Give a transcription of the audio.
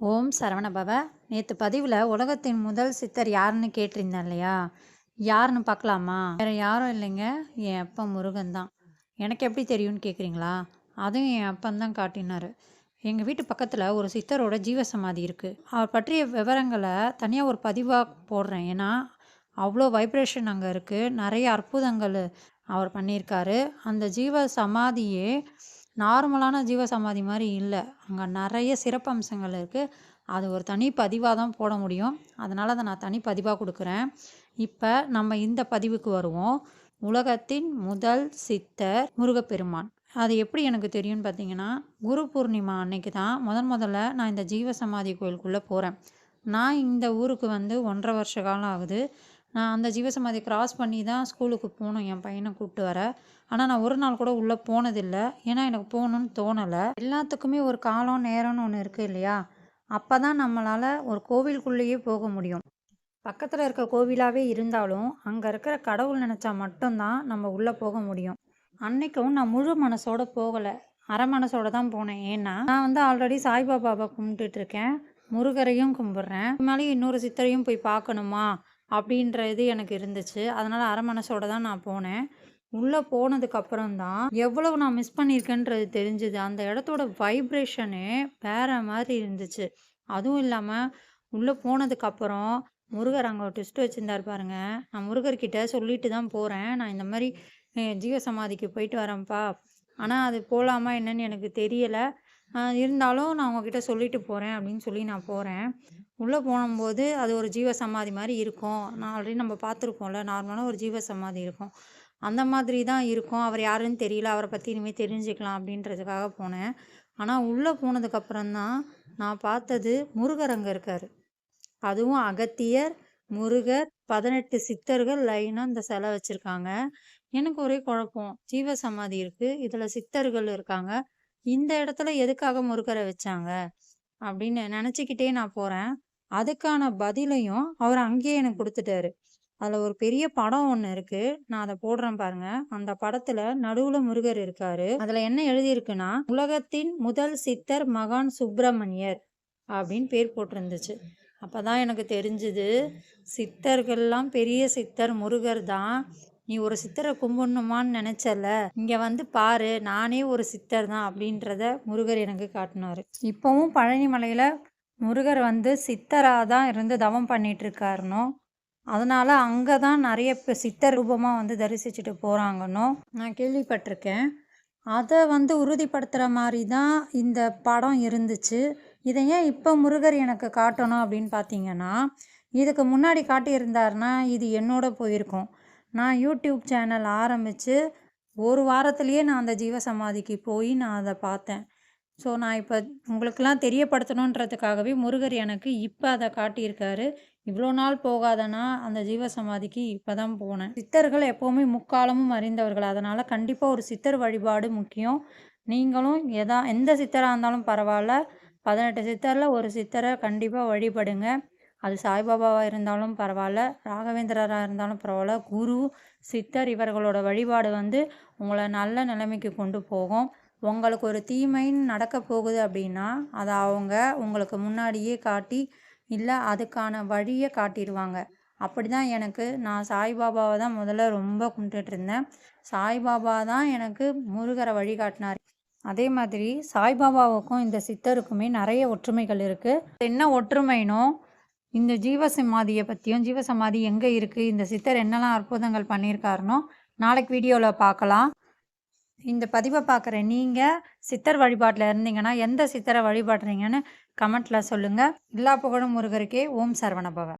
ஓம் சரவணபவ. நேற்று பதிவில் உலகத்தின் முதல் சித்தர் யாருன்னு கேட்டிருந்தேன் இல்லையா? யாருன்னு பார்க்கலாமா? வேறு யாரும் இல்லைங்க. என் அப்பா முருகன் தான். எனக்கு எப்படி தெரியும்னு கேட்குறீங்களா அதுவும் என் அப்பந்தான் காட்டினார். எங்கள் வீட்டு பக்கத்தில் ஒரு சித்தரோட ஜீவசமாதி இருக்குது அவர் பற்றிய விவரங்களை தனியாக ஒரு பதிவாக போடுறேன். ஏன்னா அவ்வளோ வைப்ரேஷன் அங்கே இருக்குது நிறைய அற்புதங்கள் அவர் பண்ணியிருக்காரு. அந்த ஜீவ சமாதியே நார்மலான ஜீவசமாதி மாதிரி இல்லை. அங்கே நிறைய சிறப்பம்சங்கள் இருக்குது அது ஒரு தனி பதிவாக தான் போட முடியும். அதனால் அதை நான் தனி பதிவாக கொடுக்குறேன். இப்போ நம்ம இந்த பதிவுக்கு வருவோம். உலகத்தின் முதல் சித்தர் முருகப்பெருமான். அது எப்படி எனக்கு தெரியும்னு பார்த்தீங்கன்னா குரு பூர்ணிமா அன்னைக்கு தான் முதன் முதல்ல நான் இந்த ஜீவசமாதி கோயிலுக்குள்ளே போகிறேன் நான் இந்த ஊருக்கு வந்து ஒன்றரை வருஷ காலம் ஆகுது. நான் அந்த ஜீவசமாதி கிராஸ் பண்ணி தான் ஸ்கூலுக்கு போகணும் என் பையனை கூப்பிட்டு வர. ஆனால் நான் ஒரு நாள் கூட உள்ளே போனதில்லை. ஏன்னா எனக்கு போகணுன்னு தோணலை. எல்லாத்துக்குமே ஒரு காலம் நேரம்னு ஒன்று இருக்குது இல்லையா? அப்போ தான் நம்மளால் ஒரு கோவிலுக்குள்ளேயே போக முடியும். பக்கத்தில் இருக்க கோவிலாகவே இருந்தாலும் அங்கே இருக்கிற கடவுள் நினச்சா மட்டும்தான் நம்ம உள்ளே போக முடியும். அன்னைக்கும் நான் முழு மனசோட போகலை. அரை மனசோட தான் போனேன். ஏன்னா நான் வந்து ஆல்ரெடி சாய்பாபாவை கும்பிட்டுட்டு இருக்கேன். முருகரையும் கும்பிட்றேன். மேலே இன்னொரு சித்தரையும் போய் பார்க்கணுமா? அப்படின்ற இது எனக்கு இருந்துச்சு. அதனால் அரை மனசோட தான் நான் போனேன். உள்ளே போனதுக்கப்புறம் தான் எவ்வளவு நான் மிஸ் பண்ணியிருக்கேன்றது தெரிஞ்சுது. அந்த இடத்தோட வைப்ரேஷனே வேற மாதிரி இருந்துச்சு. அதுவும் இல்லாமல் உள்ளே போனதுக்கப்புறம் முருகர் அங்கே ஒரு ட்விஸ்ட் வச்சுருந்தார் பாருங்கள் நான் முருகர்கிட்ட சொல்லிட்டு தான் போகிறேன் நான் இந்த மாதிரி ஜீவ சமாதிக்கு போயிட்டு வரேன்ப்பா. ஆனால் அது போகலாமா என்னன்னு எனக்கு தெரியலை. இருந்தாலும் நான் உங்ககிட்ட சொல்லிட்டு போகிறேன் அப்படின்னு சொல்லி நான் போகிறேன் உள்ளே போகும்போது அது ஒரு ஜீவ சமாதி மாதிரி இருக்கும். நான் ஆல்ரெடி நம்ம பார்த்துருக்கோம்ல நார்மலாக ஒரு ஜீவ சமாதி இருக்கும். அந்த மாதிரி தான் இருக்கும். அவர் யாருன்னு தெரியல. அவரை பற்றி இனிமேல் தெரிஞ்சுக்கலாம் அப்படின்றதுக்காக போனேன். ஆனால் உள்ளே போனதுக்கப்புறம் தான் நான் பார்த்தது முருகர் அங்கே இருக்கார். அதுவும் அகத்தியர் முருகர் பதினெட்டு சித்தர்கள் லைனாக இந்த சிலை வச்சுருக்காங்க. எனக்கு ஒரே குழப்பம். ஜீவ சமாதி இருக்குது இதில் சித்தர்கள் இருக்காங்க. இந்த இடத்துல எதுக்காக முருகரை வச்சாங்க? அப்படின்னு நினச்சிக்கிட்டே நான் போகிறேன் அதுக்கான பதிலையும் அவர் அங்கேயே எனக்கு கொடுத்துட்டாரு. அதில் ஒரு பெரிய படம் ஒன்று இருக்குது நான் அதை போடுறேன் பாருங்க. அந்த படத்தில் நடுவில் முருகர் இருக்காரு. அதில் என்ன எழுதியிருக்குன்னா உலகத்தின் முதல் சித்தர் மகான் சுப்பிரமணியர் அப்படின்னு பேர் போட்டிருந்துச்சு. அப்பதான் எனக்கு தெரிஞ்சுது சித்தர்கள்லாம் பெரிய சித்தர் முருகர் தான். நீ ஒரு சித்தரை கும்பிடணுமான்னு நினைச்சல இங்க வந்து பாரு நானே ஒரு சித்தர் தான் அப்படின்றத முருகர் எனக்கு காட்டினாரு. இப்பவும் பழனிமலையில முருகர் வந்து சித்தராக தான் இருந்து தவம் பண்ணிட்டு இருக்காருனோ அதனால் அங்கே தான் நிறைய சித்தர் ரூபமாக வந்து தரிசிச்சுட்டு போகிறாங்கன்னோ நான் கேள்விப்பட்டிருக்கேன். அதை வந்து உறுதிப்படுத்துகிற மாதிரி தான் இந்த படம் இருந்துச்சு. இதை ஏன் இப்போ முருகர் எனக்கு காட்டணும் அப்படின்னு பார்த்தீங்கன்னா இதுக்கு முன்னாடி காட்டியிருந்தாருன்னா இது என்னோட போயிருக்கும். நான் யூடியூப் சேனல் ஆரம்பித்து ஒரு வாரத்துலேயே நான் அந்த ஜீவசமாதிக்கு போய் நான் அதை பார்த்தேன். ஸோ நான் இப்போ உங்களுக்கெல்லாம் தெரியப்படுத்தணுன்றதுக்காகவே முருகர் எனக்கு இப்போ அதை காட்டியிருக்காரு. இவ்வளோ நாள் போகாதனா அந்த ஜீவசமாதிக்கு இப்போ தான் போனேன். சித்தர்கள் எப்போவுமே முக்காலமும் அறிந்தவர்கள். அதனால் கண்டிப்பாக ஒரு சித்தர் வழிபாடு முக்கியம். நீங்களும் எதா எந்த சித்தராக இருந்தாலும் பரவாயில்ல. பதினெட்டு சித்தரில் ஒரு சித்தரை கண்டிப்பாக வழிபடுங்க. அது சாய்பாபாவாக இருந்தாலும் பரவாயில்ல ராகவேந்திரராக இருந்தாலும் பரவாயில்ல குரு சித்தர் இவர்களோட வழிபாடு வந்து உங்களை நல்ல நிலைமைக்கு கொண்டு போகும். உங்களுக்கு ஒரு தீமைன்னு நடக்க போகுது அப்படின்னா அதை அவங்க உங்களுக்கு முன்னாடியே காட்டி இல்லை அதுக்கான வழியை காட்டிடுவாங்க. அப்படி தான் எனக்கு நான் சாய்பாபாவை தான் முதல்ல ரொம்ப கும்பிட்டுட்டு இருந்தேன். சாய்பாபா தான் எனக்கு முருகரை வழிகாட்டினார் அதே மாதிரி சாய்பாபாவுக்கும் இந்த சித்தருக்குமே நிறைய ஒற்றுமைகள் இருக்குது என்ன ஒற்றுமைனோ இந்த ஜீவசமாதியை பற்றியும் ஜீவசமாதி எங்கே இருக்குது இந்த சித்தர் என்னெல்லாம் அற்புதங்கள் பண்ணியிருக்காருனோ நாளைக்கு வீடியோவில் பார்க்கலாம். இந்த பதிவை பார்க்குற நீங்கள் சித்தர் வழிபாட்டில் இருந்தீங்கன்னா எந்த சித்தரை வழிபாடுறீங்கன்னு கமெண்ட்டில் சொல்லுங்கள் எல்லா புகழும் முருகருக்கே ஓம் சரவணபவன்